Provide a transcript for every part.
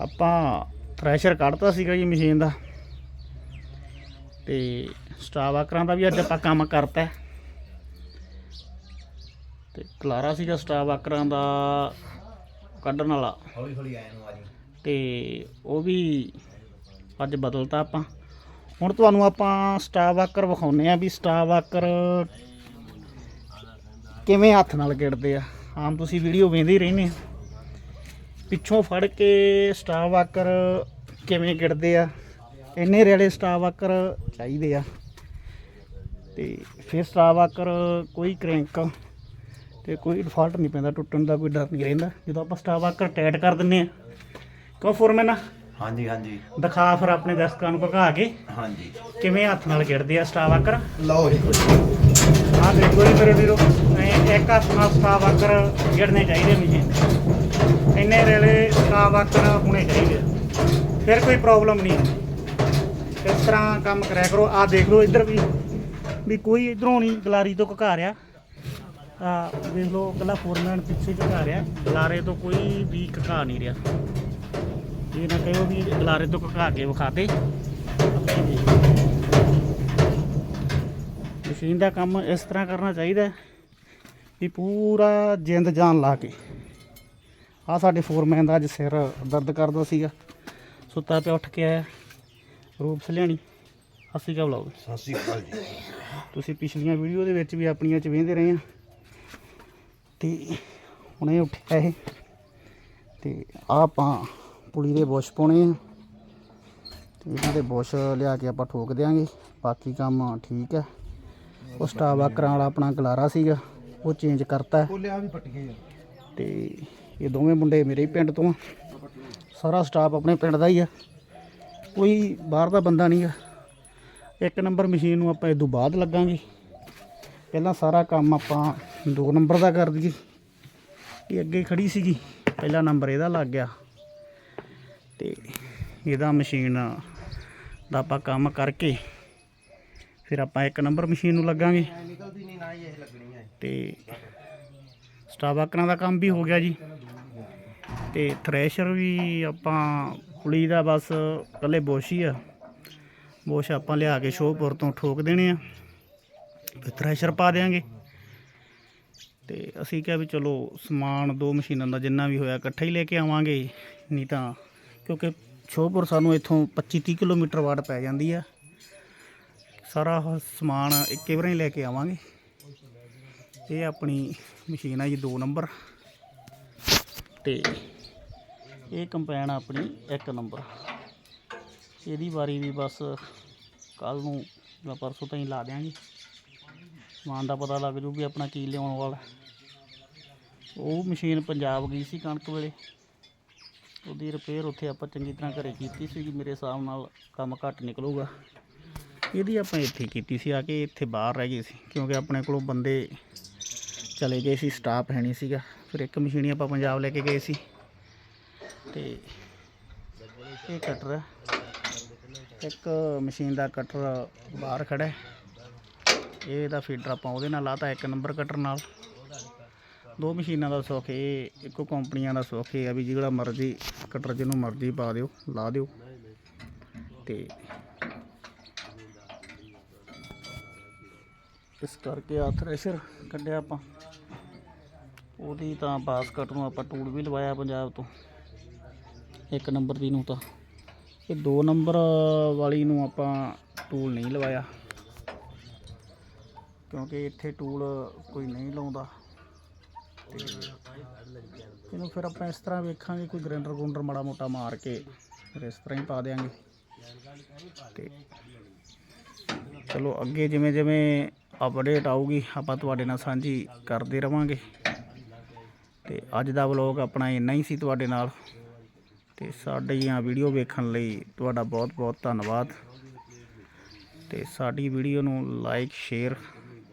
ਆਪਾਂ ਥ੍ਰੈਸ਼ਰ ਕੱਢਤਾ ਸੀਗਾ ਜੀ ਮਸ਼ੀਨ ਦਾ। ਤੇ ਸਟਾਫ ਆਕਰਾਂ ਦਾ ਵੀ ਅੱਜ ਆਪਾਂ ਕੰਮ ਕਰਤਾ। ਤੇ ਕਲਾਰਾ ਸੀਗਾ ਸਟਾਫ ਆਕਰਾਂ ਦਾ ਕੱਢਣ ਵਾਲਾ। ਹੌਲੀ ਹੌਲੀ ਆਇਆ ਨੂੰ ਆ ਜੀ ਤੇ ਉਹ ਵੀ ਅੱਜ ਬਦਲਤਾ ਆਪਾਂ। ਹੁਣ ਤੁਹਾਨੂੰ ਆਪਾਂ ਸਟਾਫ ਆਕਰ ਵਿਖਾਉਨੇ ਆ ਵੀ ਸਟਾਫ ਆਕਰ ਕਿਵੇਂ ਹੱਥ ਨਾਲ ਗਿੜਦੇ ਆ। ਆਮ ਤੁਸੀਂ ਵੀਡੀਓ ਵੇਖਦੇ ਹੀ ਰਹਿੰਦੇ ਆ। ਪਿੱਛੋਂ ਫੜ ਕੇ ਸਟਾਫ ਆਕਰ ਕਿਵੇਂ ਗਿੜਦੇ ਆ? ਇੰਨੇ ਰੇਲੇ ਸਟਾਫ ਆਕਰ ਚਾਹੀਦੇ ਆ। ਤੇ ਫਿਰ ਸਟਾਫ ਆਕਰ ਕੋਈ ਕ੍ਰੈਂਕ ਤੇ ਕੋਈ ਡਿਫਾਲਟ ਨਹੀਂ ਪੈਂਦਾ ਟੁੱਟਣ ਦਾ ਕੋਈ ਡਰ ਨਹੀਂ ਰਹਿੰਦਾ। ਜਦੋਂ ਆਪਾਂ ਸਟਾਫ ਆਕਰ ਟਾਈਟ ਕਰ ਦਿੰਨੇ ਆ। ਕੋ ਫੋਰਮੈਨ ਹਾਂਜੀ ਹਾਂਜੀ। ਦਿਖਾ ਫਿਰ ਆਪਣੇ ਦਰਸ਼ਕਾਂ ਨੂੰ ਭਗਾ ਕੇ। ਹਾਂਜੀ। ਕਿਵੇਂ ਹੱਥ ਨਾਲ ਗਿਰਦੇ ਆ ਸਟਾਫ ਆਕਰ ਲਓ ਜੀ। ਆਹ ਦੇਖੋ ਜੀ ਮੇਰੇ ਵੀਰੋ ਇੱਕ ਹੱਥ ਨਾਲ ਸਟਾਫ ਆਕਰ ਗਿਰਨੇ ਚਾਹੀਦੇ ਮਸ਼ੀਨ ਇੰਨੇ ਰੇਲੇ ਸਟਾਫ ਆਕਰ ਹੋਣੇ ਚਾਹੀਦੇ ਆ। ਫਿਰ ਕੋਈ ਪ੍ਰੋਬਲਮ ਨਹੀਂ ਇਸ ਤਰ੍ਹਾਂ ਕੰਮ ਕਰਿਆ ਕਰੋ। ਆਹ ਦੇਖ ਲਓ ਇੱਧਰ ਵੀ ਵੀ ਕੋਈ ਇਧਰੋਂ ਨਹੀਂ ਗਲਾਰੀ ਤੋਂ ਘਕਾ ਰਿਹਾ। ਆ ਦੇਖ ਲਓ ਕੱਲਾ ਫੋਰਮੈਨ ਪਿੱਛੇ ਘਕਾ ਰਿਹਾ। ਗਲਾਰੇ ਤੋਂ ਕੋਈ ਵੀ ਘਕਾ ਨਹੀਂ ਰਿਹਾ। ਇਹ ਨਾ ਕਹੋ ਵੀ ਗਲਾਰੇ ਤੋਂ ਘਕਾ ਕੇ ਵਿਖਾ ਦੇ ਮਸ਼ੀਨ ਦਾ ਕੰਮ ਇਸ ਤਰ੍ਹਾਂ ਕਰਨਾ ਚਾਹੀਦਾ ਹੈ ਵੀ ਪੂਰਾ ਜਿੰਦ ਜਾਨ ਲਾ ਕੇ। ਆ ਸਾਡੇ ਫੋਰਮੈਨ ਦਾ ਅੱਜ ਸਿਰ ਦਰਦ ਕਰਦਾ ਸੀਗਾ। ਸੁੱਤਾ ਪਿਆ ਉੱਠ ਕੇ ਆਇਆ। ਰੂਪ ਸਲਿਆਣੀ ਅਸੀਂ ਕਾ ਬੁਲਾਓ ਸਤਿ ਸ਼੍ਰੀ ਅਕਾਲ ਜੀ। ਤੁਸੀਂ ਪਿਛਲੀਆਂ ਵੀਡੀਓ ਦੇ ਵਿੱਚ ਵੀ ਆਪਣੀਆਂ ਚ ਵੇਂਦੇ ਰਹੇ ਆ। ਤੇ ਹੁਣੇ ਉੱਠਿਆ ਇਹ। ਤੇ ਆਪਾਂ ਪੁਲੀ ਦੇ ਬੁਸ਼ ਪਾਉਣੇ ਆ। ਤੇ ਇਹਨਾਂ ਦੇ ਬੁਸ਼ ਲਿਆ ਕੇ ਆਪਾਂ ਠੋਕ ਦਿਆਂਗੇ। ਬਾਕੀ ਕੰਮ ਠੀਕ ਹੈ ਉਹ ਸਟਾਵਾ ਕਰਾਂ ਵਾਲਾ ਆਪਣਾ ਗਲਾਰਾ ਸੀਗਾ। ਉਹ ਚੇਂਜ ਕਰਤਾ। ਬੋਲਿਆ ਵੀ ਪੱਟ ਗਏ ਤੇ ਇਹ ਦੋਵੇਂ ਮੁੰਡੇ ਮੇਰੇ ਹੀ ਪਿੰਡ ਤੋਂ ਆ। ਸਾਰਾ ਸਟਾਫ ਆਪਣੇ ਪਿੰਡ ਦਾ ਹੀ ਆ। ਕੋਈ ਬਾਹਰ ਦਾ ਬੰਦਾ ਨਹੀਂ ਆ। ਇੱਕ ਨੰਬਰ ਮਸ਼ੀਨ ਨੂੰ ਆਪਾਂ ਇਹ ਤੋਂ ਬਾਅਦ ਲੱਗਾਂਗੇ। ਪਹਿਲਾਂ ਸਾਰਾ ਕੰਮ ਆਪਾਂ ਦੋ ਨੰਬਰ ਦਾ ਕਰ ਦਈਏ। ਇਹ ਅੱਗੇ ਖੜੀ ਸੀਗੀ। ਪਹਿਲਾ ਨੰਬਰ ਇਹਦਾ ਲੱਗ ਗਿਆ। ਤੇ ਇਹਦਾ ਮਸ਼ੀਨ ਦਾ ਆਪਾਂ ਕੰਮ ਕਰਕੇ ਫਿਰ ਆਪਾਂ ਇੱਕ ਨੰਬਰ ਮਸ਼ੀਨ ਨੂੰ ਲੱਗਾਂਗੇ। ਨਿਕਲਦੀ ਤੇ ਸਟਾਵਾਕਰਾਂ ਦਾ ਕੰਮ ਵੀ ਹੋ ਗਿਆ ਜੀ। ਤੇ ਥ੍ਰੈਸ਼ਰ ਵੀ ਆਪਾਂ ਪੁਲੀ ਦਾ ਬਸ ਕੱਲੇ ਬੋਸ਼ ਹੀ ਆ। ਬੋਸ਼ ਆਪਾਂ ਲਿਆ ਕੇ ਸ਼ੋਪੁਰ ਤੋਂ ਠੋਕ ਦੇਣੇ ਆ। ਫਿਰ ਥ੍ਰੈਸ਼ਰ ਪਾ ਦੇਾਂਗੇ ਤੇ ਅਸੀਂ ਕਿਹਾ ਵੀ ਚਲੋ ਸਮਾਨ ਦੋ ਮਸ਼ੀਨਾਂ ਦਾ ਜਿੰਨਾ ਵੀ ਹੋਇਆ ਇਕੱਠਾ ਹੀ ਲੈ ਕੇ ਆਵਾਂਗੇ। ਨਹੀਂ ਤਾਂ ਕਿਉਂਕਿ ਸ਼ੋਪੁਰ ਸਾਨੂੰ ਇੱਥੋਂ 25 30 ਕਿਲੋਮੀਟਰ ਵਾਟ ਪੈ ਜਾਂਦੀ ਆ। ਸਾਰਾ ਸਮਾਨ ਇੱਕੇ ਵਾਰ ਹੀ ਲੈ ਕੇ ਆਵਾਂਗੇ। ਇਹ ਆਪਣੀ ਮਸ਼ੀਨ ਆ ਜੀ 2 ਨੰਬਰ। ਤੇ ਇਹ ਕੰਪੈਨ ਆਪਣੀ 1 ਨੰਬਰ। ਇਹਦੀ ਵਾਰੀ ਵੀ ਬਸ ਕੱਲ ਨੂੰ ਜਾਂ ਪਰਸੋਂ ਤਾਈਂ ਲਾ ਦਿਆਂਗੇ। ਸਮਾਨ ਦਾ ਪਤਾ ਲੱਗ ਜੂ ਵੀ ਆਪਣਾ ਕੀ ਲਿਆਉਣ ਵਾਲਾ ਉਹ ਮਸ਼ੀਨ ਪੰਜਾਬ ਗਈ ਸੀ ਕਣਕ ਵੇਲੇ। ਉਹਦੀ ਰਿਪੇਅਰ ਉੱਥੇ ਆਪਾਂ ਚੰਗੀ ਤਰ੍ਹਾਂ ਘਰੇ ਕੀਤੀ ਸੀ ਮੇਰੇ ਹਿਸਾਬ ਨਾਲ ਕੰਮ ਘੱਟ ਨਿਕਲੂਗਾ। ਇਹਦੀ ਆਪਾਂ ਇੱਥੇ ਕੀਤੀ ਸੀ, ਆ ਕੇ ਇੱਥੇ ਬਾਹਰ ਰਹਿ ਗਏ ਸੀ, ਕਿਉਂਕਿ ਆਪਣੇ ਕੋਲੋਂ ਬੰਦੇ ਚਲੇ ਗਏ ਸੀ ਸਟਾਫ ਹੈ ਨਹੀਂ ਸੀਗਾ। ਫਿਰ ਇੱਕ ਮਸ਼ੀਨ ਹੀ ਆਪਾਂ ਪੰਜਾਬ ਲੈ ਕੇ ਗਏ ਸੀ। ਤੇ ਇਹ ਕਟਰ ਇੱਕ ਮਸ਼ੀਨ ਦਾ ਕਟਰ ਬਾਹਰ ਖੜਾ ਹੈ। ਇਹਦਾ ਫੀਡਰ ਆਪਾਂ ਉਹਦੇ ਨਾਲ ਲਾਤਾ, ਇੱਕ ਨੰਬਰ ਕਟਰ ਨਾਲ। ਦੋ ਮਸ਼ੀਨਾਂ ਦਾ ਸੁੱਖ ਇਹ, ਇੱਕੋ ਕੰਪਨੀਆਂ ਦਾ ਸੁੱਖ ਇਹ ਆ ਵੀ ਜਿਹੜਾ ਮਰਜ਼ੀ ਕਟਰ ਜਿਹਨੂੰ ਮਰਜ਼ੀ ਪਾ ਦਿਓ, ਲਾ ਦਿਓ। ਤੇ ਇਸ ਕਰਕੇ ਆ ਥ੍ਰੈਸ਼ਰ ਕੱਢਿਆ ਆਪਾਂ। ਉਹਦੀ ਤਾਂ ਬਾਸਕਟ ਨੂੰ ਆਪਾਂ ਟੂਲ ਵੀ ਲਵਾਇਆ ਪੰਜਾਬ ਤੋਂ। ਇੱਕ ਨੰਬਰ ਦੀ ਨੂੰ ਤਾਂ। ਇਹ ਦੋ ਨੰਬਰ ਵਾਲੀ ਨੂੰ ਆਪਾਂ ਟੂਲ ਨਹੀਂ ਲਵਾਇਆ। ਕਿਉਂਕਿ ਇੱਥੇ ਟੂਲ ਕੋਈ ਨਹੀਂ ਲਾਉਂਦਾ। ਇਹਨੂੰ ਫਿਰ ਆਪਾਂ ਇਸ ਤਰ੍ਹਾਂ ਵੇਖਾਂਗੇ, ਕੋਈ ਗ੍ਰੈਂਡਰ ਗੁੰਡਰ ਮਾੜਾ ਮੋਟਾ ਮਾਰ ਕੇ ਫਿਰ ਇਸ ਤਰ੍ਹਾਂ ਹੀ ਪਾ ਦੇਾਂਗੇ ਤੇ ਚਲੋ ਅੱਗੇ ਜਿਵੇਂ ਜਿਵੇਂ ਅਪਡੇਟ ਆਊਗੀ, ਆਪਾਂ ਤੁਹਾਡੇ ਨਾਲ ਸਾਂਝੀ ਕਰਦੇ ਰਵਾਂਗੇ। ਤੇ ਅੱਜ ਦਾ ਵਲੌਗ ਆਪਣਾ ਇੰਨਾ ਹੀ ਸੀ ਤੁਹਾਡੇ ਨਾਲ। ਤੇ ਸਾਡੀਆਂ ਵੀਡੀਓ ਵੇਖਣ ਲਈ ਤੁਹਾਡਾ ਬਹੁਤ ਬਹੁਤ ਧੰਨਵਾਦ। ਤੇ ਸਾਡੀ ਵੀਡੀਓ ਨੂੰ ਲਾਈਕ ਸ਼ੇਅਰ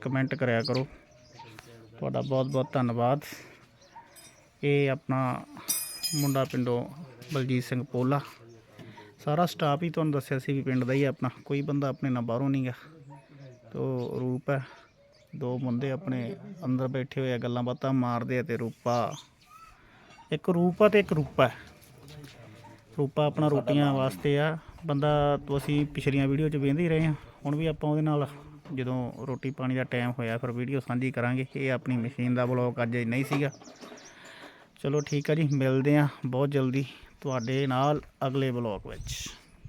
ਕਮੈਂਟ ਕਰਿਆ ਕਰੋ। ਤੁਹਾਡਾ ਬਹੁਤ ਬਹੁਤ ਧੰਨਵਾਦ। ਇਹ ਆਪਣਾ ਮੁੰਡਾ ਪਿੰਡੋਂ ਬਲਜੀਤ ਸਿੰਘ ਪੋਲਾ। ਸਾਰਾ ਸਟਾਫ ਹੀ ਤੁਹਾਨੂੰ ਦੱਸਿਆ ਸੀ ਵੀ ਪਿੰਡ ਦਾ ਹੀ ਹੈ ਆਪਣਾ। ਕੋਈ ਬੰਦਾ ਆਪਣੇ ਨਾਲ ਬਾਹਰੋਂ ਨਹੀਂ ਗਾ ਤੋ ਰੂਪ ਹੈ। ਦੋ ਮੁੰਡੇ ਆਪਣੇ ਅੰਦਰ ਬੈਠੇ ਹੋਏ ਆ, ਗੱਲਾਂ ਬਾਤਾਂ ਮਾਰਦੇ ਆ ਤੇ ਰੂਪਾ, ਇੱਕ ਰੂਪਾ ਤੇ ਇੱਕ ਰੂਪਾ ਰੂਪਾ ਆਪਣਾ ਰੋਟੀਆਂ ਵਾਸਤੇ ਆ। ਬੰਦਾ ਅਸੀਂ ਪਿਛਲੀਆਂ ਵੀਡੀਓ 'ਚ ਵੇਖਦੇ ਹੀ ਰਹੇ ਆ ਹੁਣ ਵੀ ਆਪਾਂ ਉਹਦੇ ਨਾਲ ਜਦੋਂ ਰੋਟੀ ਪਾਣੀ ਦਾ ਟਾਈਮ ਹੋਇਆ, ਫਿਰ ਵੀਡੀਓ ਸਾਂਝੀ ਕਰਾਂਗੇ। ਇਹ ਆਪਣੀ ਮਸ਼ੀਨ ਦਾ ਬਲੌਗ ਅੱਜ ਨਹੀਂ ਸੀਗਾ। ਚਲੋ ਠੀਕ ਆ ਜੀ, ਮਿਲਦੇ ਆ ਬਹੁਤ ਜਲਦੀ ਤੁਹਾਡੇ ਨਾਲ ਅਗਲੇ ਬਲੌਗ ਵਿੱਚ।